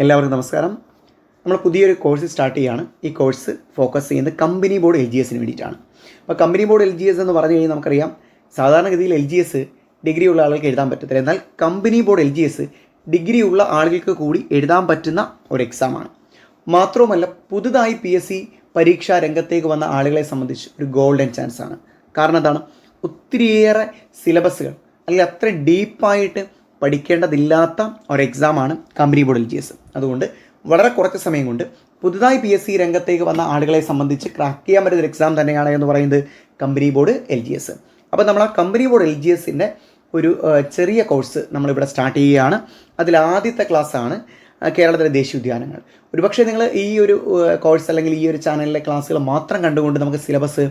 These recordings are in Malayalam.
എല്ലാവർക്കും നമസ്കാരം. നമ്മൾ പുതിയൊരു കോഴ്സ് സ്റ്റാർട്ട് ചെയ്യുകയാണ് ഈ കോഴ്സ് ഫോക്കസ് ചെയ്യുന്നത് കമ്പനി ബോർഡ് എൽ ജി എസിന് വേണ്ടിയിട്ടാണ്. അപ്പോൾ company board L G S എന്ന് പറഞ്ഞു കഴിഞ്ഞാൽ നമുക്കറിയാം സാധാരണഗതിയിൽ എൽ ജി എസ് ഡിഗ്രി ഉള്ള ആളുകൾക്ക് എഴുതാൻ പറ്റത്തില്ല. എന്നാൽ company board L G S degree ഉള്ള ആളുകൾക്ക് കൂടി എഴുതാൻ പറ്റുന്ന ഒരു എക്സാമാണ് മാത്രവുമല്ല പുതുതായി പി എസ് സി പരീക്ഷാ രംഗത്തേക്ക് വന്ന ആളുകളെ സംബന്ധിച്ച് ഒരു ഗോൾഡൻ ചാൻസ് ആണ്. കാരണം എന്താണ്? ഒത്തിരിയേറെ സിലബസുകൾ അല്ലെങ്കിൽ അത്ര ഡീപ്പായിട്ട് പഠിക്കേണ്ടതില്ലാത്ത ഒരു എക്സാമാണ് company board L G S അതുകൊണ്ട് വളരെ കുറച്ച് സമയം കൊണ്ട് പുതുതായി പി എസ് സി രംഗത്തേക്ക് വന്ന ആളുകളെ സംബന്ധിച്ച് ക്രാക്ക് ചെയ്യാൻ പറ്റുന്ന എക്സാം തന്നെയാണ് എന്ന് പറയുന്നത് company board L G S അപ്പോൾ നമ്മൾ ആ കമ്പനി ബോർഡ് എൽ ജി എസിന്റെ ഒരു ചെറിയ കോഴ്സ് നമ്മളിവിടെ സ്റ്റാർട്ട് ചെയ്യുകയാണ്. അതിൽ ആദ്യത്തെ ക്ലാസ്സാണ് കേരളത്തിലെ ദേശീയ ഉദ്യാനങ്ങൾ. ഒരുപക്ഷെ നിങ്ങൾ ഈ ഒരു കോഴ്സ് അല്ലെങ്കിൽ ഈ ഒരു ചാനലിലെ ക്ലാസ്സുകൾ മാത്രം കണ്ടുകൊണ്ട് നമുക്ക് സിലബസ്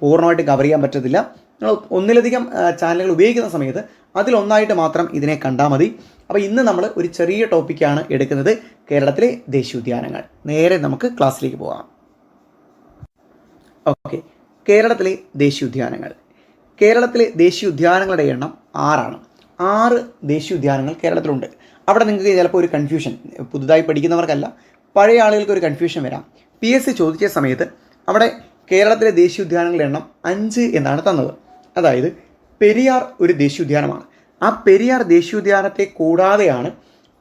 പൂർണമായിട്ട് കവർ ചെയ്യാൻ പറ്റത്തില്ല. നിങ്ങൾ ഒന്നിലധികം ചാനലുകൾ ഉപയോഗിക്കുന്ന സമയത്ത് അതിലൊന്നായിട്ട് മാത്രം ഇതിനെ കണ്ടാൽ മതി. അപ്പോൾ ഇന്ന് നമ്മൾ ഒരു ചെറിയ ടോപ്പിക്കാണ് എടുക്കുന്നത്. കേരളത്തിലെ ദേശീയോദ്യാനങ്ങൾ. നേരെ നമുക്ക് ക്ലാസ്സിലേക്ക് പോകാം. ഓക്കെ. കേരളത്തിലെ ദേശീയോദ്യാനങ്ങൾ. കേരളത്തിലെ ദേശീയോദ്യാനങ്ങളുടെ എണ്ണം ആറാണ്. ആറ് ദേശീയോദ്യാനങ്ങൾ കേരളത്തിലുണ്ട്. അവിടെ നിങ്ങൾക്ക് ചിലപ്പോൾ ഒരു കൺഫ്യൂഷൻ പുതുതായി പഠിക്കുന്നവർക്കല്ല പഴയ ആളുകൾക്ക് ഒരു കൺഫ്യൂഷൻ വരാം. പി എസ് സി ചോദിച്ച സമയത്ത് അവിടെ കേരളത്തിലെ ദേശീയോദ്യാനങ്ങളുടെ എണ്ണം അഞ്ച് എന്നാണ് തന്നത്. അതായത് പെരിയാർ ഒരു ദേശീയോദ്യാനമാണ്. ആ പെരിയാർ ദേശീയോദ്യാനത്തെ കൂടാതെയാണ്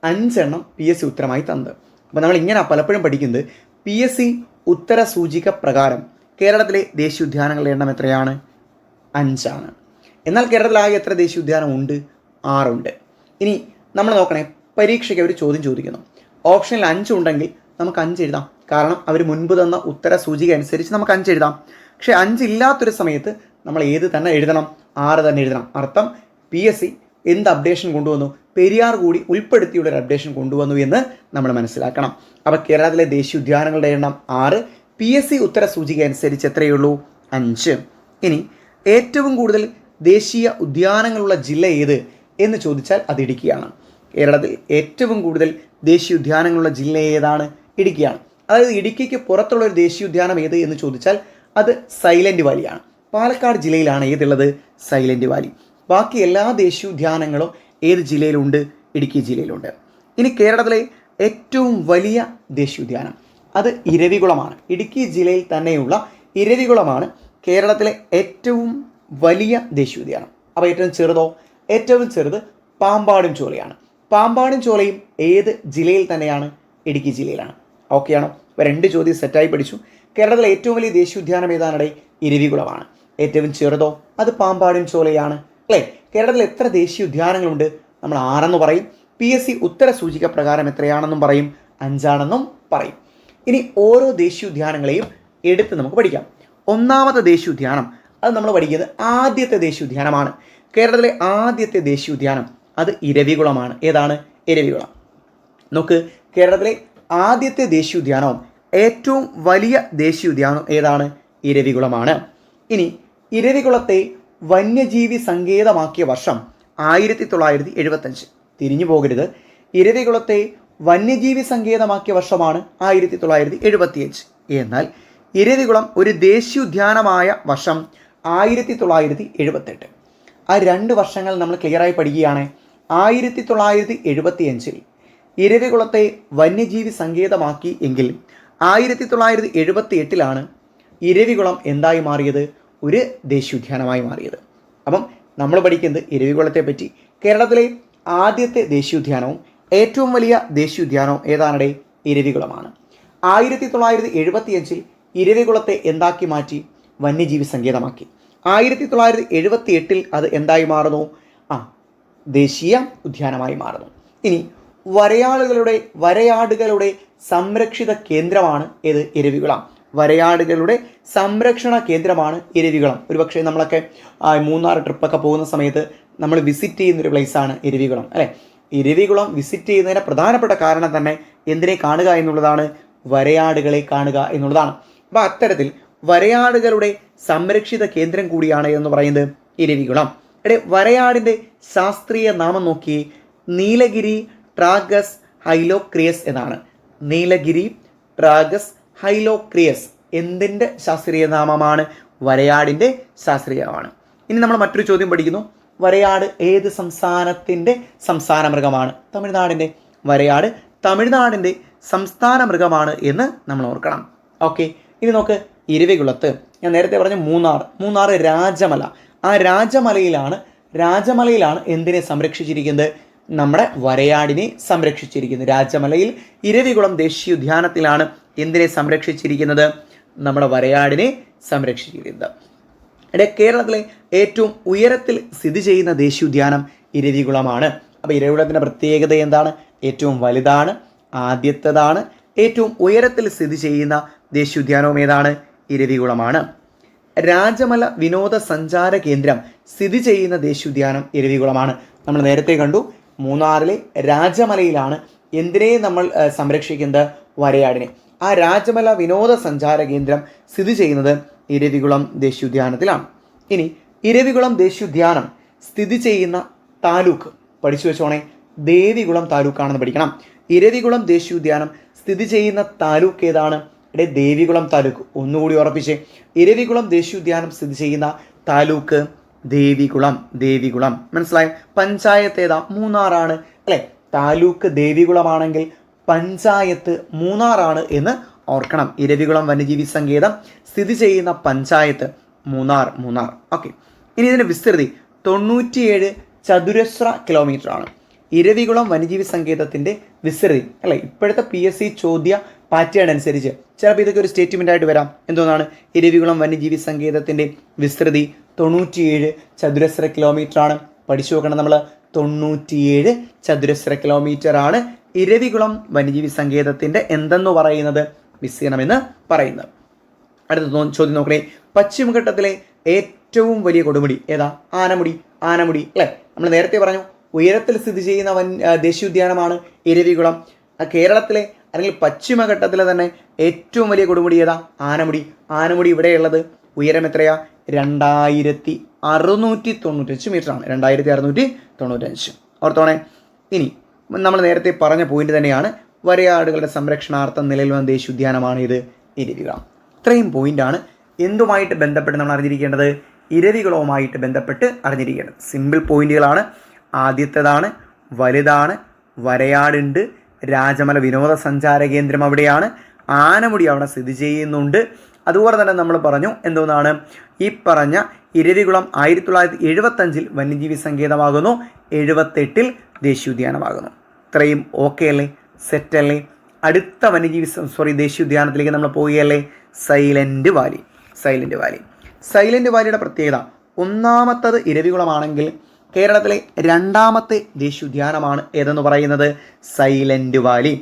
അഞ്ചെണ്ണം പി എസ് സി ഉത്തരമായി തന്നത്. അപ്പോൾ നമ്മൾ ഇങ്ങനെ പലപ്പോഴും പഠിക്കുന്നത് പി എസ് സി ഉത്തര സൂചിക പ്രകാരം കേരളത്തിലെ ദേശീയോദ്യാനങ്ങളുടെ എണ്ണം എത്രയാണ്? അഞ്ചാണ്. എന്നാൽ കേരളത്തിൽ ആകെ എത്ര ദേശീയോദ്യാനം ഉണ്ട്? ആറുണ്ട്. ഇനി നമ്മൾ നോക്കണേ പരീക്ഷയ്ക്ക് അവർ ചോദ്യം ചോദിക്കുന്നു. ഓപ്ഷനിൽ അഞ്ചുണ്ടെങ്കിൽ നമുക്ക് അഞ്ച് എഴുതാം. കാരണം അവർ മുൻപ് തന്ന ഉത്തര സൂചിക അനുസരിച്ച് നമുക്ക് അഞ്ച് എഴുതാം. പക്ഷേ അഞ്ചില്ലാത്തൊരു സമയത്ത് നമ്മൾ ഏത് തന്നെ എഴുതണം ആറ് തന്നെ എഴുതണം. അർത്ഥം പി എസ് സി എന്ത് അപ്ഡേഷൻ കൊണ്ടുവന്നു? പെരിയാർ കൂടി ഉൾപ്പെടുത്തിയുള്ള ഒരു അപ്ഡേഷൻ കൊണ്ടുവന്നു എന്ന് നമ്മൾ മനസ്സിലാക്കണം. അപ്പോൾ കേരളത്തിലെ ദേശീയ ഉദ്യാനങ്ങളുടെ എണ്ണം ആറ് പി എസ് സി ഉത്തര സൂചിക അനുസരിച്ച് എത്രയുള്ളൂ അഞ്ച്. ഇനി ഏറ്റവും കൂടുതൽ ദേശീയ ഉദ്യാനങ്ങളുള്ള ജില്ല ഏത് എന്ന് ചോദിച്ചാൽ അത് ഇടുക്കിയാണ്. കേരളത്തിൽ ഏറ്റവും കൂടുതൽ ദേശീയ ഉദ്യാനങ്ങളുള്ള ജില്ല ഏതാണ്? ഇടുക്കിയാണ്. അതായത് ഇടുക്കിക്ക് പുറത്തുള്ള ഒരു ദേശീയ ഉദ്യാനം ഏത് എന്ന് ചോദിച്ചാൽ അത് സൈലന്റ് വാലിയാണ്. പാലക്കാട് ജില്ലയിലാണ് ഏതുള്ളത്? സൈലന്റ് വാലി ബാക്കി എല്ലാ ദേശീയോദ്യാനങ്ങളും ഏത് ജില്ലയിലുണ്ട്? ഇടുക്കി ജില്ലയിലുണ്ട്. ഇനി കേരളത്തിലെ ഏറ്റവും വലിയ ദേശീയോദ്യാനം അത് ഇരവികുളമാണ്. ഇടുക്കി ജില്ലയിൽ തന്നെയുള്ള ഇരവികുളമാണ് കേരളത്തിലെ ഏറ്റവും വലിയ ദേശീയോദ്യാനം അപ്പോൾ ഏറ്റവും ചെറുതോ? ഏറ്റവും ചെറുത് പാമ്പാടും ചോലയാണ്. പാമ്പാടും ചോലയും ഏത് ജില്ലയിൽ തന്നെയാണ്? ഇടുക്കി ജില്ലയിലാണ്. ഓക്കെയാണോ? രണ്ട് ചോദ്യം സെറ്റായി പഠിച്ചു. കേരളത്തിലെ ഏറ്റവും വലിയ ദേശീയോദ്യാനം ഏതാണടെ? ഇരവികുളമാണ്. ഏറ്റവും ചെറുതോ അത് പാമ്പാടും ചോലയാണ്. അല്ലേ? കേരളത്തിൽ എത്ര ദേശീയ ഉദ്യാനങ്ങളുണ്ട്? നമ്മൾ ആറെന്ന് പറയും. പി എസ് സി ഉത്തര സൂചിക പ്രകാരം എത്രയാണെന്നും പറയും. അഞ്ചാണെന്നും പറയും. ഇനി ഓരോ ദേശീയ ഉദ്യാനങ്ങളെയും എടുത്ത് നമുക്ക് പഠിക്കാം. ഒന്നാമത്തെ ദേശീയ ഉദ്യാനം അത് നമ്മൾ പഠിക്കുന്നത് ആദ്യത്തെ ദേശീയ ഉദ്യാനമാണ്. കേരളത്തിലെ ആദ്യത്തെ ദേശീയ ഉദ്യാനം അത് ഇരവികുളമാണ്. ഏതാണ്? ഇരവികുളം. നോക്ക് കേരളത്തിലെ ആദ്യത്തെ ദേശീയ ഉദ്യാനവും ഏറ്റവും വലിയ ദേശീയ ഉദ്യാനം ഏതാണ്? ഇരവികുളമാണ്. ഇനി ഇരവികുളത്തെ വന്യജീവി സങ്കേതമാക്കിയ വർഷം ആയിരത്തി തൊള്ളായിരത്തി എഴുപത്തഞ്ച് തിരിഞ്ഞു പോകരുത്. ഇരവികുളത്തെ വന്യജീവി സങ്കേതമാക്കിയ വർഷമാണ് ആയിരത്തി തൊള്ളായിരത്തി എഴുപത്തിയഞ്ച് എന്നാൽ ഇരവികുളം ഒരു ദേശീയോദ്യാനമായ വർഷം ആയിരത്തി തൊള്ളായിരത്തി എഴുപത്തെട്ട് ആ രണ്ട് വർഷങ്ങൾ നമ്മൾ ക്ലിയറായി പഠിക്കുകയാണ്. ആയിരത്തി തൊള്ളായിരത്തി എഴുപത്തിയഞ്ചിൽ ഇരവികുളത്തെ വന്യജീവി സങ്കേതമാക്കി എങ്കിൽ ആയിരത്തി തൊള്ളായിരത്തി എഴുപത്തി എട്ടിലാണ് ഇരവികുളം എന്തായി മാറിയത്? ഒരു ദേശീയോദ്യാനമായി മാറിയത്. അപ്പം നമ്മൾ പഠിക്കുന്നത് ഇരവികുളത്തെ പറ്റി കേരളത്തിലെ ആദ്യത്തെ ദേശീയോദ്യാനവും ഏറ്റവും വലിയ ദേശീയോദ്യാനവും ഏതാണടെ? ഇരവികുളമാണ് ആയിരത്തി തൊള്ളായിരത്തി എഴുപത്തിയഞ്ചിൽ ഇരവികുളത്തെ എന്താക്കി മാറ്റി? വന്യജീവി സങ്കേതമാക്കി. ആയിരത്തി തൊള്ളായിരത്തി എഴുപത്തി എട്ടിൽ അത് എന്തായി മാറുന്നു? ആ ദേശീയ ഉദ്യാനമായി മാറുന്നു. ഇനി വരയാളുകളുടെ വരയാടുകളുടെ സംരക്ഷിത കേന്ദ്രമാണ് ഏത്? ഇരവികുളം വരയാടുകളുടെ സംരക്ഷണ കേന്ദ്രമാണ് ഇരവികുളം ഒരുപക്ഷെ നമ്മളൊക്കെ മൂന്നാർ ട്രിപ്പൊക്കെ പോകുന്ന സമയത്ത് നമ്മൾ വിസിറ്റ് ചെയ്യുന്നൊരു പ്ലേസാണ് ഇരവികുളം അല്ലേ? ഇരവികുളം വിസിറ്റ് ചെയ്യുന്നതിന് പ്രധാനപ്പെട്ട കാരണം തന്നെ എന്തിനെ കാണുക എന്നുള്ളതാണ് വരയാടുകളെ കാണുക എന്നുള്ളതാണ്. അപ്പോൾ അത്തരത്തിൽ വരയാടുകളുടെ സംരക്ഷിത കേന്ദ്രം കൂടിയാണ് എന്ന് പറയുന്നത് ഇരവികുളം അവിടെ വരയാടിന്റെ ശാസ്ത്രീയ നാമം നോക്കി നീലഗിരി ട്രാഗസ് ഹൈലോക്രിയസ് എന്നാണ്. നീലഗിരി ട്രാഗസ് ഹൈലോക്രിയസ് എന്തിന്റെ ശാസ്ത്രീയ നാമമാണ്? വരയാടിന്റെ ശാസ്ത്രീയമാണ്. ഇനി നമ്മൾ മറ്റൊരു ചോദ്യം പഠിക്കുന്നു. വരയാട് ഏത് സംസ്ഥാനത്തിന്റെ സംസ്ഥാന മൃഗമാണ് തമിഴ്നാടിന്റെ വരയാട് തമിഴ്നാടിന്റെ സംസ്ഥാന മൃഗമാണ് എന്ന് നമ്മൾ ഓർക്കണം. ഓക്കെ ഇനി നോക്ക് ഇരവികുളത്ത്. ഞാൻ നേരത്തെ പറഞ്ഞ മൂന്നാർ. മൂന്നാർ രാജമല. ആ രാജമലയിലാണ് രാജമലയിലാണ് എന്തിനെ സംരക്ഷിച്ചിരിക്കുന്നത്? നമ്മുടെ വരയാടിനെ സംരക്ഷിച്ചിരിക്കുന്നത് രാജമലയിൽ ഇരവികുളം ദേശീയ ഉദ്യാനത്തിലാണ് എന്തിനെ സംരക്ഷിച്ചിരിക്കുന്നത്? നമ്മുടെ വരയാടിനെ സംരക്ഷിച്ചിരിക്കുന്നത്. ഇവിടെ കേരളത്തിലെ ഏറ്റവും ഉയരത്തിൽ സ്ഥിതി ചെയ്യുന്ന ദേശീയോദ്യാനം ഇരവികുളമാണ്. അപ്പോൾ ഇരവികുളത്തിന്റെ പ്രത്യേകത എന്താണ്? ഏറ്റവും വലുതാണ് ആദ്യത്തതാണ് ഏറ്റവും ഉയരത്തിൽ സ്ഥിതി ചെയ്യുന്ന ദേശീയോദ്യാനവും ഏതാണ്? ഇരവികുളമാണ്. രാജമല വിനോദസഞ്ചാര കേന്ദ്രം സ്ഥിതി ചെയ്യുന്ന ദേശീയോദ്യാനം ഇരവികുളമാണ്. നമ്മൾ നേരത്തെ കണ്ടു മൂന്നാറിലെ രാജമലയിലാണ് എന്തിനെ നമ്മൾ സംരക്ഷിക്കുന്നത്? വരയാടിനെ. ആ രാജമല വിനോദസഞ്ചാര കേന്ദ്രം സ്ഥിതി ചെയ്യുന്നത് ഇരവികുളം ദേശീയോദ്യാനത്തിലാണ് ഇനി ഇരവികുളം ദേശീയോദ്യാനം സ്ഥിതി ചെയ്യുന്ന താലൂക്ക് പഠിച്ചു വെച്ചോണേ ദേവികുളം താലൂക്കാണെന്ന് പഠിക്കണം. ഇരവികുളം ദേശീയോദ്യാനം സ്ഥിതി ചെയ്യുന്ന താലൂക്ക് ഏതാണ്? ഇവിടെ ദേവികുളം താലൂക്ക്. ഒന്നുകൂടി ഉറപ്പിച്ച്. ഇരവികുളം ദേശീയോദ്യാനം സ്ഥിതി ചെയ്യുന്ന താലൂക്ക് ദേവികുളം ദേവികുളം. മനസ്സിലായോ? പഞ്ചായത്ത് ഏതാ മൂന്നാറാണ്. അല്ലെ? താലൂക്ക് ദേവികുളമാണെങ്കിൽ പഞ്ചായത്ത് മൂന്നാറാണ് എന്ന് ഓർക്കണം. ഇരവികുളം വന്യജീവി സങ്കേതം സ്ഥിതി ചെയ്യുന്ന പഞ്ചായത്ത് മൂന്നാർ മൂന്നാർ. ഓക്കെ. ഇനി ഇതിന്റെ വിസ്തൃതി തൊണ്ണൂറ്റിയേഴ് ചതുരശ്ര കിലോമീറ്റർ ആണ്. ഇരവികുളം വന്യജീവി സങ്കേതത്തിന്റെ വിസറി. അല്ലെ? ഇപ്പോഴത്തെ പി എസ് സി ചോദ്യ പാറ്റേൺ അനുസരിച്ച്. ചിലപ്പോൾ ഇതൊക്കെ ഒരു സ്റ്റേറ്റ്മെന്റ് ആയിട്ട് വരാം. എന്തോന്നാണ്? ഇരവികുളം വന്യജീവി സങ്കേതത്തിന്റെ വിസ്തൃതി തൊണ്ണൂറ്റിയേഴ് ചതുരശ്ര കിലോമീറ്റർ ആണ്. പഠിച്ചു നോക്കണം നമ്മൾ തൊണ്ണൂറ്റിയേഴ് ചതുരശ്ര കിലോമീറ്റർ ആണ് ഇരവികുളം വന്യജീവി സങ്കേതത്തിന്റെ എന്തെന്ന് പറയുന്നത്? വിസ്തീർണമെന്ന് പറയുന്നത്. അടുത്ത ചോദ്യം നോക്കണേ. പശ്ചിമഘട്ടത്തിലെ ഏറ്റവും വലിയ കൊടുമുടി ഏതാ? ആനമുടി. ആനമുടി. അല്ലേ? നമ്മൾ നേരത്തെ പറഞ്ഞു ഉയരത്തിൽ സ്ഥിതി ചെയ്യുന്ന വൻ ദേശീയോദ്യാനമാണ് ഇരവികുളം കേരളത്തിലെ അല്ലെങ്കിൽ പശ്ചിമഘട്ടത്തിലെ തന്നെ ഏറ്റവും വലിയ കൊടുമുടി ഏതാ? ആനമുടി. ആനമുടി ഇവിടെയുള്ളത് ഉയരം എത്രയാ? രണ്ടായിരത്തി അറുന്നൂറ്റി തൊണ്ണൂറ്റഞ്ച് മീറ്റർ ആണ്. രണ്ടായിരത്തി അറുന്നൂറ്റി തൊണ്ണൂറ്റഞ്ച്. ഓർത്തോണേ ഇനി നമ്മൾ നേരത്തെ പറഞ്ഞ പോയിന്റ് തന്നെയാണ്. വരയാടുകളുടെ സംരക്ഷണാർത്ഥം നിലയിൽ വന്ന ദേശീയോദ്യാനമാണ് ഇത് ഇരവികുളം ഇത്രയും പോയിന്റാണ് എന്തുമായിട്ട് ബന്ധപ്പെട്ട് നമ്മൾ അറിഞ്ഞിരിക്കേണ്ടത്? ഇരവികുളവുമായിട്ട് ബന്ധപ്പെട്ട് അറിഞ്ഞിരിക്കേണ്ടത്. സിമ്പിൾ പോയിന്റുകളാണ് ആദ്യത്തേതാണ് വലുതാണ് വരയാടുണ്ട് രാജമല വിനോദസഞ്ചാര കേന്ദ്രം അവിടെയാണ് ആനമുടി അവിടെ സ്ഥിതി ചെയ്യുന്നുണ്ട്. അതുപോലെ തന്നെ നമ്മൾ പറഞ്ഞു എന്തോന്നാണ് ഈ പറഞ്ഞ ഇരവികുളം ആയിരത്തി തൊള്ളായിരത്തി എഴുപത്തഞ്ചിൽ വന്യജീവി സങ്കേതമാകുന്നു എഴുപത്തെട്ടിൽ ദേശീയോദ്യാനമാകുന്നു. ഇത്രയും ഓക്കെ അല്ലേ? സെറ്റ് അല്ലേ? അടുത്ത വന്യജീവി സോറി ദേശീയോദ്യാനത്തിലേക്ക് നമ്മൾ പോവുകയല്ലേ? Silent Valley Silent Valley. Silent വാലിയുടെ പ്രത്യേകത ഒന്നാമത്തത് ഇരവികുളമാണെങ്കിൽ കേരളത്തിലെ രണ്ടാമത്തെ ദേശീയോദ്യാനമാണ് ഏതെന്ന് പറയുന്നത്? Silent Valley.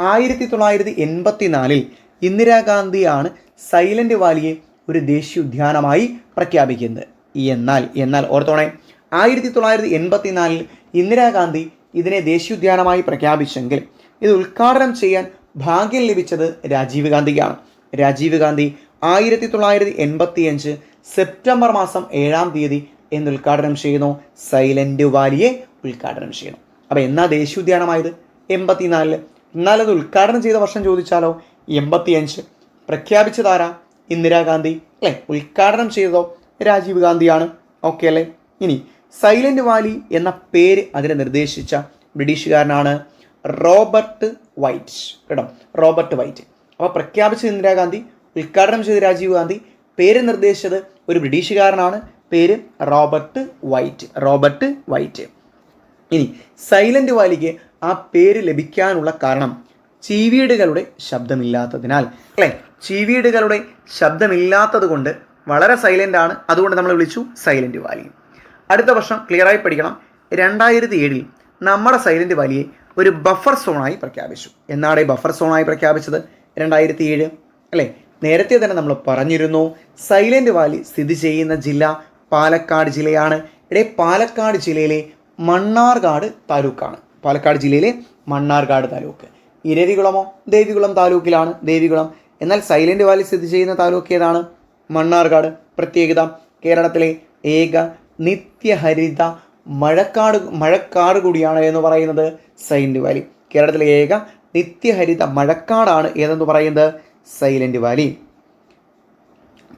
ആയിരത്തി തൊള്ളായിരത്തി എൺപത്തി നാലിൽ ഇന്ദിരാഗാന്ധിയാണ് സൈലന്റ് വാലിയെ ഒരു ദേശീയോദ്യാനമായി പ്രഖ്യാപിക്കുന്നത്. എന്നാൽ എന്നാൽ ഓർത്തോണേ ആയിരത്തി തൊള്ളായിരത്തി എൺപത്തി നാലിൽ ഇന്ദിരാഗാന്ധി ഇതിനെ ദേശീയോദ്യാനമായി പ്രഖ്യാപിച്ചെങ്കിൽ ഇത് ഉദ്ഘാടനം ചെയ്യാൻ ഭാഗ്യം ലഭിച്ചത് രാജീവ് ഗാന്ധിക്കാണ്. രാജീവ് ഗാന്ധി ആയിരത്തി തൊള്ളായിരത്തി എൺപത്തി അഞ്ച് സെപ്റ്റംബർ മാസം ഏഴാം തീയതി എന്ന് ഉദ്ഘാടനം ചെയ്യുന്നു. സൈലന്റ് വാലിയെ ഉദ്ഘാടനം ചെയ്യുന്നു. അപ്പോൾ എന്നാ ദേശീയോദ്യാനമായത്? എൺപത്തിനാലിൽ. എന്നാലത് ഉദ്ഘാടനം ചെയ്ത വർഷം ചോദിച്ചാലോ? എൺപത്തിയഞ്ച്. പ്രഖ്യാപിച്ചതാരാ? ഇന്ദിരാഗാന്ധി. അല്ലേ? ഉദ്ഘാടനം ചെയ്തതോ? രാജീവ് ഗാന്ധിയാണ്. ഓക്കെ അല്ലേ? ഇനി സൈലന്റ് വാലി എന്ന പേര് അതിനെ നിർദ്ദേശിച്ച ബ്രിട്ടീഷുകാരനാണ് റോബർട്ട് വൈറ്റ്. കേട്ടോ? Robert White. അപ്പോൾ പ്രഖ്യാപിച്ചത് ഇന്ദിരാഗാന്ധി ഉദ്ഘാടനം ചെയ്ത രാജീവ് ഗാന്ധി. പേര് നിർദ്ദേശിച്ചത് ഒരു ബ്രിട്ടീഷുകാരനാണ്. പേര് റോബർട്ട് വൈറ്റ് റോബർട്ട് വൈറ്റ്. ഇനി സൈലന്റ് വാലിക്ക് ആ പേര് ലഭിക്കാനുള്ള കാരണം ചീവീടുകളുടെ ശബ്ദമില്ലാത്തതിനാൽ അല്ലേ? ചീവീടുകളുടെ ശബ്ദമില്ലാത്തത് കൊണ്ട് വളരെ സൈലന്റ് ആണ്. അതുകൊണ്ട് നമ്മൾ വിളിച്ചു സൈലന്റ് വാലി. അടുത്ത വർഷം ക്ലിയറായി പഠിക്കണം. രണ്ടായിരത്തി ഏഴിൽ നമ്മുടെ സൈലന്റ് വാലിയെ ഒരു ബഫർ സോണായി പ്രഖ്യാപിച്ചു. എന്നാണ് ബഫർ സോണായി പ്രഖ്യാപിച്ചത്? രണ്ടായിരത്തി ഏഴ് അല്ലേ? നേരത്തെ തന്നെ നമ്മൾ പറഞ്ഞിരുന്നു സൈലന്റ് വാലി സ്ഥിതി ചെയ്യുന്ന ജില്ല പാലക്കാട് ജില്ലയാണ്. ഇവിടെ പാലക്കാട് ജില്ലയിലെ മണ്ണാർക്കാട് താലൂക്കാണ്. പാലക്കാട് ജില്ലയിലെ മണ്ണാർക്കാട് താലൂക്ക്. ഇരവികുളമോ ദേവികുളം താലൂക്കിലാണ്. ദേവികുളം എന്നാൽ സൈലന്റ് വാലി സ്ഥിതി ചെയ്യുന്ന താലൂക്ക് ഏതാണ്? മണ്ണാർക്കാട് പ്രത്യേകത കേരളത്തിലെ ഏക നിത്യഹരിത മഴക്കാട് മഴക്കാട് കൂടിയാണ് എന്ന് പറയുന്നത് സൈലന്റ് വാലി. കേരളത്തിലെ ഏക നിത്യഹരിത മഴക്കാടാണ് ഏതെന്ന് പറയുന്നത് സൈലന്റ് വാലി.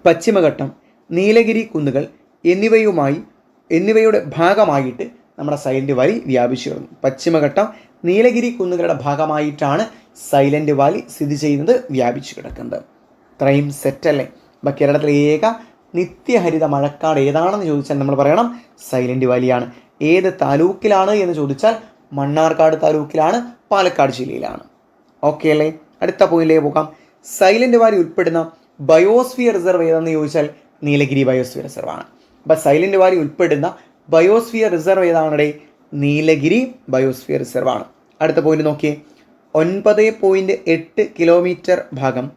പശ്ചിമഘട്ടം നീലഗിരി കുന്നുകൾ എന്നിവയുമായി എന്നിവയുടെ ഭാഗമായിട്ട് നമ്മുടെ സൈലന്റ് വാലി വ്യാപിച്ചു കിടന്നു പശ്ചിമഘട്ടം നീലഗിരി കുന്നുകളുടെ ഭാഗമായിട്ടാണ് സൈലന്റ് വാലി സ്ഥിതി ചെയ്യുന്നത് വ്യാപിച്ചു കിടക്കുന്നത്. ഇത്രയും സെറ്റല്ലേ? അപ്പം കേരളത്തിലെ ഏക നിത്യഹരിത മഴക്കാട് ഏതാണെന്ന് ചോദിച്ചാൽ നമ്മൾ പറയണം സൈലന്റ് വാലിയാണ്. ഏത് താലൂക്കിലാണ് എന്ന് ചോദിച്ചാൽ മണ്ണാർക്കാട് താലൂക്കിലാണ് പാലക്കാട് ജില്ലയിലാണ്. ഓക്കെ അല്ലേ? അടുത്ത പോയിന്റിലേക്ക് പോകാം. സൈലന്റ് വാലി ഉൾപ്പെടുന്ന ബയോസ്ഫിയർ റിസർവ് ഏതാണെന്ന് ചോദിച്ചാൽ Nilgiri biosphere reserve Silent Valley ഉൾപ്പെടുന്ന ബയോസ്ഫിയർ റിസർവ് ഏതാണടെ? നീലഗിരി ബയോസ്ഫിയർ റിസർവ് ആണ്. അടുത്ത പോയിന്റ് നോക്കിയേ. ഒൻപത് പോയിന്റ് എട്ട് കിലോമീറ്റർ ഭാഗം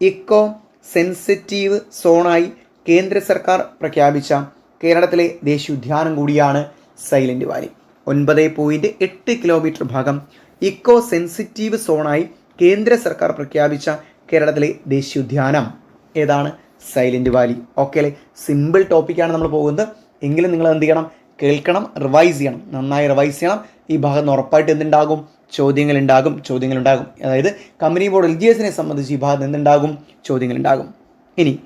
ഇക്കോ സെൻസിറ്റീവ് സോണായി കേന്ദ്ര സർക്കാർ പ്രഖ്യാപിച്ച കേരളത്തിലെ ദേശീയോദ്യാനം കൂടിയാണ് സൈലന്റ് വാലി. ഒൻപത് പോയിന്റ് എട്ട് കിലോമീറ്റർ ഭാഗം ഇക്കോ സെൻസിറ്റീവ് സോണായി കേന്ദ്ര സർക്കാർ പ്രഖ്യാപിച്ച കേരളത്തിലെ ദേശീയോദ്യാനം ഏതാണ്? Silent Valley. ഓക്കെ അല്ലേ? സിമ്പിൾ ടോപ്പിക്കാണ് നമ്മൾ പോകുന്നത്. എങ്കിലും നിങ്ങൾ എന്ത് ചെയ്യണം? കേൾക്കണം റിവൈസ് ചെയ്യണം. നന്നായി റിവൈസ് ചെയ്യണം. ഈ ഭാഗത്ത് നിന്ന് ഉറപ്പായിട്ട് എന്തുണ്ടാകും? ചോദ്യങ്ങൾ ഉണ്ടാകും. ചോദ്യങ്ങൾ ഉണ്ടാകും. അതായത് കമ്പനി ബോർഡ് എൽ ജി എസിനെ സംബന്ധിച്ച് ഈ ഭാഗത്ത് എന്തുണ്ടാകും? ചോദ്യങ്ങൾ ഉണ്ടാകും. ഇനി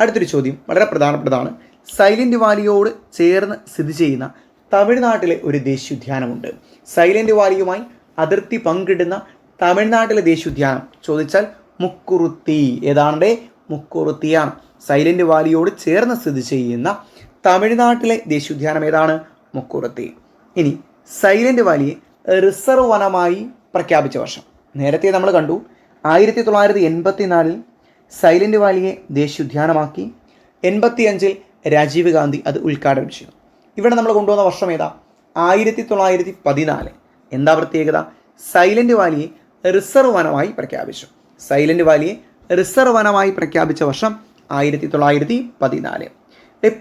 അടുത്തൊരു ചോദ്യം വളരെ പ്രധാനപ്പെട്ടതാണ്. സൈലന്റ് വാലിയോട് ചേർന്ന് സ്ഥിതി ചെയ്യുന്ന തമിഴ്നാട്ടിലെ ഒരു ദേശീയോദ്യാനമുണ്ട്. സൈലന്റ് വാലിയുമായി അതിർത്തി പങ്കിടുന്ന തമിഴ്നാട്ടിലെ ദേശീയോദ്യാനം. ചോദിച്ചാൽ മുക്കുറുത്തി. ഏതാണ്ട്? മുക്കുറുത്തിയാണ്. സൈലന്റ് വാലിയോട് ചേർന്ന് സ്ഥിതി ചെയ്യുന്ന തമിഴ്നാട്ടിലെ ദേശീയോദ്യാനം ഏതാണ്? മുക്കുറുത്തി. ഇനി സൈലന്റ് വാലിയെ റിസർവ് വനമായി പ്രഖ്യാപിച്ച വർഷം. നേരത്തെ നമ്മൾ കണ്ടു ആയിരത്തി തൊള്ളായിരത്തി എൺപത്തി നാലിൽ സൈലന്റ് വാലിയെ ദേശീയോദ്യാനമാക്കി എൺപത്തി അഞ്ചിൽ രാജീവ് ഗാന്ധി അത് ഉദ്ഘാടനം ചെയ്തു. ഇവിടെ നമ്മൾ കൊണ്ടുവന്ന വർഷം ഏതാ? ആയിരത്തി തൊള്ളായിരത്തി പതിനാല് എന്താ പ്രത്യേകത? സൈലന്റ് വാലിയെ റിസർവ് വനമായി പ്രഖ്യാപിച്ചു. സൈലന്റ് വാലിയെ റിസർവ് വനമായി പ്രഖ്യാപിച്ച വർഷം ആയിരത്തി തൊള്ളായിരത്തി പതിനാല്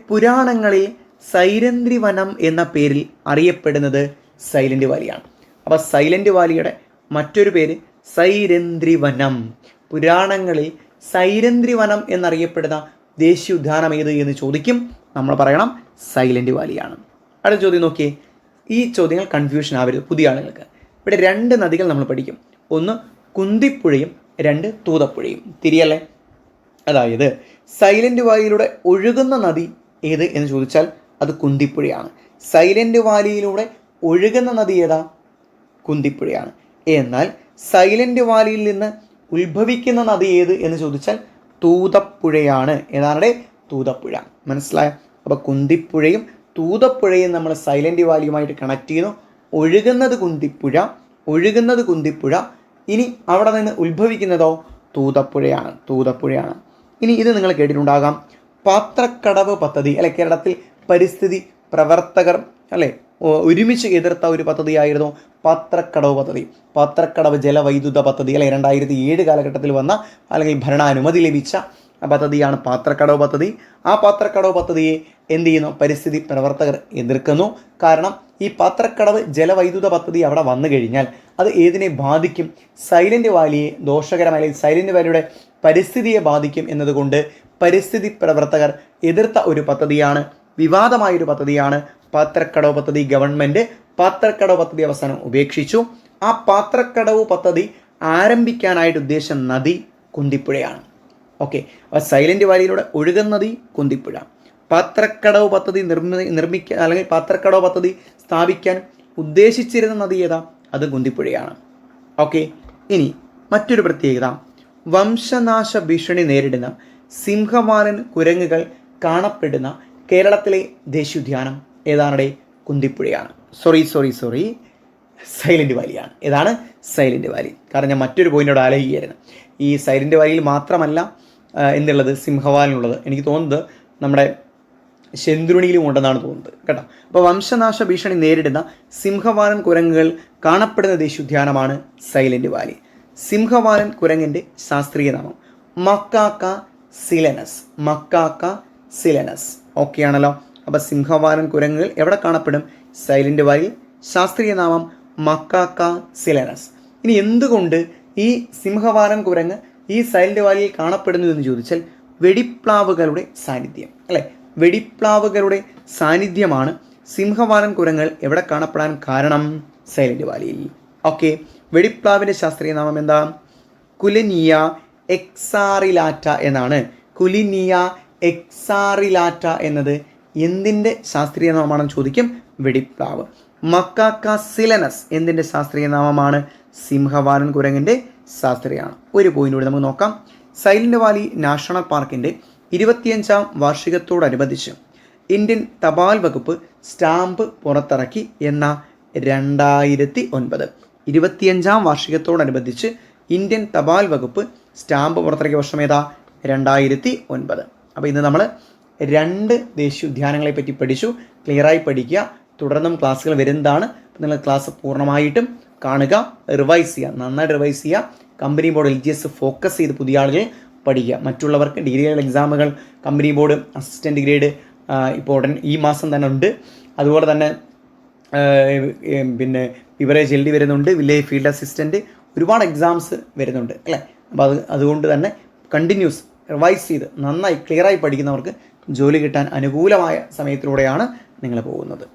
പുരാണങ്ങളിൽ സൈലന്ദ്രി വനം എന്ന പേരിൽ അറിയപ്പെടുന്നത് സൈലന്റ് വാലിയാണ് അപ്പോൾ സൈലന്റ് വാലിയുടെ മറ്റൊരു പേര് സൈരന്ദ്രി വനം പുരാണങ്ങളിൽ സൈരന്ധ്രി വനം എന്നറിയപ്പെടുന്ന ദേശീയ ഉദ്യാനം ഏത് എന്ന് ചോദിക്കും. നമ്മൾ പറയണം സൈലന്റ് വാലിയാണ് അടുത്ത ചോദ്യം നോക്കിയേ. ഈ ചോദ്യങ്ങൾ കൺഫ്യൂഷൻ ആവരുത്. പുതിയ ആളുകൾക്ക്. ഇവിടെ രണ്ട് നദികൾ നമ്മൾ പഠിക്കും. ഒന്ന് കുന്തിപ്പുഴയും രണ്ട് തൂതപ്പുഴയും. തിരിയല്ലേ? അതായത് സൈലന്റ് വാലിയിലൂടെ ഒഴുകുന്ന നദി ഏത് എന്ന് ചോദിച്ചാൽ അത് കുന്തിപ്പുഴയാണ്. സൈലന്റ് വാലിയിലൂടെ ഒഴുകുന്ന നദി ഏതാ? കുന്തിപ്പുഴയാണ്. എന്നാൽ സൈലന്റ് വാലിയിൽ നിന്ന് ഉത്ഭവിക്കുന്ന നദി ഏത് എന്ന് ചോദിച്ചാൽ തൂതപ്പുഴയാണ്. ഏതാണ് തൂതപ്പുഴ. മനസ്സിലായ? അപ്പോൾ കുന്തിപ്പുഴയും തൂതപ്പുഴയും നമ്മൾ സൈലന്റ് വാലിയുമായിട്ട് കണക്ട് ചെയ്യുന്നു. ഒഴുകുന്നത് കുന്തിപ്പുഴ ഒഴുകുന്നത് കുന്തിപ്പുഴ ഇനി അവിടെ നിന്ന് ഉത്ഭവിക്കുന്നതോ തൂതപ്പുഴയാണ് തൂതപ്പുഴയാണ്. ഇനി ഇത് നിങ്ങൾ കേട്ടിട്ടുണ്ടാകാം. പാത്രക്കടവ് പദ്ധതി അല്ലെ കേരളത്തിൽ പരിസ്ഥിതി പ്രവർത്തകർ അല്ലെ ഒരുമിച്ച് എതിർത്ത ഒരു പദ്ധതിയായിരുന്നു പാത്രക്കടവ് പദ്ധതി. പാത്രക്കടവ് ജലവൈദ്യുത പദ്ധതി അല്ലെ രണ്ടായിരത്തി ഏഴ് കാലഘട്ടത്തിൽ വന്ന അല്ലെങ്കിൽ ഭരണാനുമതി ലഭിച്ച പദ്ധതിയാണ് പാത്രക്കടവ് പദ്ധതി. ആ പാത്രക്കടവ് പദ്ധതിയെ എന്ത് ചെയ്യുന്നു? പരിസ്ഥിതി പ്രവർത്തകർ എതിർക്കുന്നു. കാരണം ഈ പാത്രക്കടവ് ജലവൈദ്യുത പദ്ധതി അവിടെ വന്നു കഴിഞ്ഞാൽ അത് ഏതിനെ ബാധിക്കും? സൈലന്റ് വാലിയെ ദോഷകരമായി അല്ലെങ്കിൽ സൈലന്റ് വാലിയുടെ പരിസ്ഥിതിയെ ബാധിക്കും എന്നതുകൊണ്ട് പരിസ്ഥിതി പ്രവർത്തകർ എതിർത്ത ഒരു പദ്ധതിയാണ് വിവാദമായൊരു പദ്ധതിയാണ് പാത്രക്കടവ് പദ്ധതി ഗവൺമെന്റ് പാത്രക്കടവ് പദ്ധതി അവസാനം ഉപേക്ഷിച്ചു. ആ പാത്രക്കടവ് പദ്ധതി ആരംഭിക്കാനായിട്ട് ഉദ്ദേശം നദി കുന്തിപ്പുഴയാണ്. ഓക്കെ. അപ്പോൾ സൈലന്റ് വാലിയിലൂടെ ഒഴുകുന്നതി കുന്തിപ്പുഴ. പാത്രക്കടവ് പദ്ധതി നിർമ്മി നിർമ്മിക്കാൻ അല്ലെങ്കിൽ പാത്രക്കടവ് പദ്ധതി സ്ഥാപിക്കാൻ ഉദ്ദേശിച്ചിരുന്ന നദി ഏതാ? അത് കുന്തിപ്പുഴയാണ്. ഓക്കെ. ഇനി മറ്റൊരു പ്രത്യേകത. വംശനാശ ഭീഷണി നേരിടുന്ന സിംഹവാലൻ കുരങ്ങുകൾ കാണപ്പെടുന്ന കേരളത്തിലെ ദേശീയോദ്യാനം ഏതാണടെ? കുന്തിപ്പുഴയാണ്. Sorry sorry sorry. സൈലന്റ് വാലിയാണ്. ഏതാണ്? Silent Valley. കാരണം ഞാൻ മറ്റൊരു പോയിന്റോട് ആലോചിക്കുകയായിരുന്നു. ഈ സൈലന്റ് വാലിയിൽ മാത്രമല്ല എന്തുള്ളത്? സിംഹവാലിനുള്ളത്. എനിക്ക് തോന്നുന്നത് നമ്മുടെ ശെന്തുരുണിയിലും ഉണ്ടെന്നാണ് തോന്നുന്നത്. കേട്ടോ? അപ്പോൾ വംശനാശ ഭീഷണി നേരിടുന്ന സിംഹവാലൻ കുരങ്ങുകൾ കാണപ്പെടുന്ന ദേശീയോദ്യാനമാണ് സൈലന്റ് വാലി. സിംഹവാലൻ കുരങ്ങിന്റെ ശാസ്ത്രീയ നാമം Macaca silenus. Macaca silenus. Okay ആണല്ലോ? അപ്പോൾ സിംഹവാലൻ കുരങ്ങുകൾ എവിടെ കാണപ്പെടും? സൈലന്റ് വാലി ശാസ്ത്രീയ നാമം മക്കാക്ക സിലനസ്. ഇനി എന്തുകൊണ്ട് ഈ സിംഹവാലൻ കുരങ്ങ് ഈ സൈലന്റ് വാലിയിൽ കാണപ്പെടുന്നു എന്ന് ചോദിച്ചാൽ വെടിപ്ലാവുകളുടെ സാന്നിധ്യം. അല്ലെ? വെടിപ്ലാവുകളുടെ സാന്നിധ്യമാണ് സിംഹവാലൻ കുരങ്ങൾ എവിടെ കാണപ്പെടാൻ കാരണം സൈലന്റ് വാലിയിൽ. ഓക്കെ. വെടിപ്ലാവിന്റെ ശാസ്ത്രീയ നാമം എന്താ? കുലിനിയ എക്സാറിലാറ്റ എന്നാണ്. കുലിനിയ എക്സാറിലാറ്റ എന്നത് എന്തിന്റെ ശാസ്ത്രീയ നാമമാണെന്ന് ചോദിക്കും? വെടിപ്ലാവ്. മക്കാക്ക സിലനസ് എന്തിന്റെ ശാസ്ത്രീയ നാമമാണ്? സിംഹവാലൻ കുരങ്ങിന്റെ ശാസ്ത്രീയമാണ് ഒരു പോയിന്റ് കൂടി നമുക്ക് നോക്കാം. സൈലന്റ് വാലി നാഷണൽ പാർക്കിന്റെ ഇരുപത്തിയഞ്ചാം വാർഷികത്തോടനുബന്ധിച്ച് ഇന്ത്യൻ തപാൽ വകുപ്പ് സ്റ്റാമ്പ് പുറത്തിറക്കി എന്ന രണ്ടായിരത്തി ഒൻപത് ഇരുപത്തിയഞ്ചാം വാർഷികത്തോടനുബന്ധിച്ച് ഇന്ത്യൻ തപാൽ വകുപ്പ് സ്റ്റാമ്പ് പുറത്തിറക്കിയ വർഷം ഏതാ? രണ്ടായിരത്തി ഒൻപത് അപ്പോൾ ഇന്ന് നമ്മൾ രണ്ട് ദേശീയോദ്യാനങ്ങളെ പറ്റി പഠിച്ചു ക്ലിയറായി പഠിക്കുക തുടർന്നും ക്ലാസ്സുകൾ വരുന്നതാണ്. നിങ്ങൾ ക്ലാസ് പൂർണമായിട്ടും കാണുക റിവൈസ് ചെയ്യുക. നന്നായിട്ട് റിവൈസ് ചെയ്യുക. Company board L G S focus ചെയ്ത് പുതിയ ആളുകൾ പഠിക്കുക. മറ്റുള്ളവർക്ക് ഡിഗ്രി എക്സാമുകൾ കമ്പനി ബോർഡ് അസിസ്റ്റന്റ് ഗ്രേഡ് ഇപ്പോൾ ഉടൻ ഈ മാസം തന്നെ ഉണ്ട്. അതുപോലെ തന്നെ പിന്നെ വിവറേജ് എൽ ഡി വരുന്നുണ്ട്. വില്ലേജ് ഫീൽഡ് അസിസ്റ്റന്റ് ഒരുപാട് എക്സാംസ് വരുന്നുണ്ട് അല്ലേ? അപ്പോൾ അത് അതുകൊണ്ട് തന്നെ കണ്ടിന്യൂസ് റിവൈസ് ചെയ്ത് നന്നായി ക്ലിയറായി പഠിക്കുന്നവർക്ക് ജോലി കിട്ടാൻ അനുകൂലമായ സമയത്തിലൂടെയാണ് നിങ്ങൾ പോകുന്നത്.